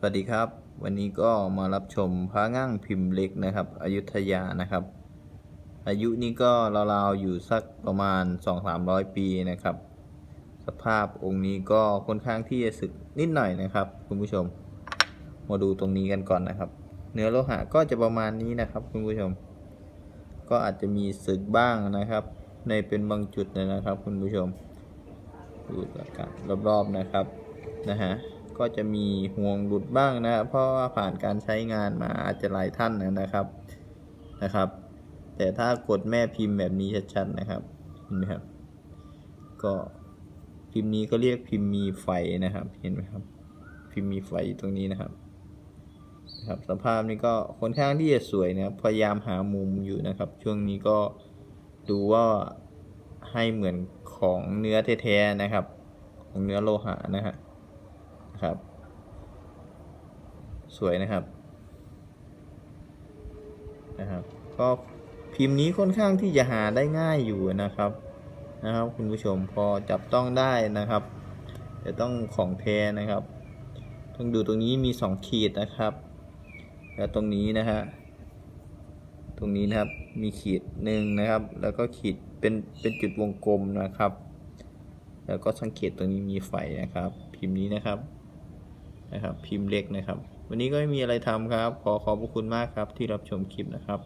สวัสดีครับ วันนี้ก็มารับชมพระง่างพิมพ์เล็กนะครับอยุธยานะครับ อายุนี้ก็ราวๆอยู่สักประมาณ 2-300 ปีนะครับ สภาพองค์นี้ก็ค่อนข้างที่จะสึกนิดหน่อยนะครับ คุณผู้ชม มาดูตรงนี้กันก่อนนะครับ เนื้อโลหะก็จะประมาณนี้นะครับ คุณผู้ชม ก็อาจจะมีสึกบ้างนะครับ ในเป็นบางจุดเลยนะครับ คุณผู้ชมดูกันรอบๆนะครับนะฮะ ก็จะมีห่วงหลุดบ้างนะครับเพราะว่าผ่านการใช้งานมาอาจจะหลายท่านนะครับนะครับ แต่ถ้ากดแม่พิมพ์แบบนี้ชัดๆนะครับเห็นไหมครับ ก็พิมพ์นี้ก็เรียกพิมพ์มีไฟนะครับ เห็นไหมครับ พิมพ์มีไฟตรงนี้นะครับนะครับสภาพนี้ก็ค่อนข้างที่จะสวยนะครับพยายามหามุมอยู่นะครับ ช่วงนี้ก็ดูว่าให้เหมือนของเนื้อแท้ๆนะครับ ของเนื้อโลหะนะฮะ นะครับ สวยนะครับนะครับ ก็พิมพ์นี้ค่อนข้างที่จะหาได้ง่ายอยู่นะครับนะครับ คุณผู้ชมพอจับต้องได้นะครับแต่ต้องของแท้นะครับ ต้องดูตรงนี้มีสองขีดนะครับ แล้วตรงนี้นะฮะตรงนี้นะครับมีขีดหนึ่งนะครับ แล้วก็ขีดเป็นเป็นจุดวงกลมนะครับ แล้วก็สังเกตตรงนี้มีไฟนะครับ พิมพ์นี้นะครับ นะครับ พิมพ์เล็กนะครับ วันนี้ก็ไม่มีอะไรทำครับ ขอขอบพระคุณมากครับที่รับชมคลิปนะครับ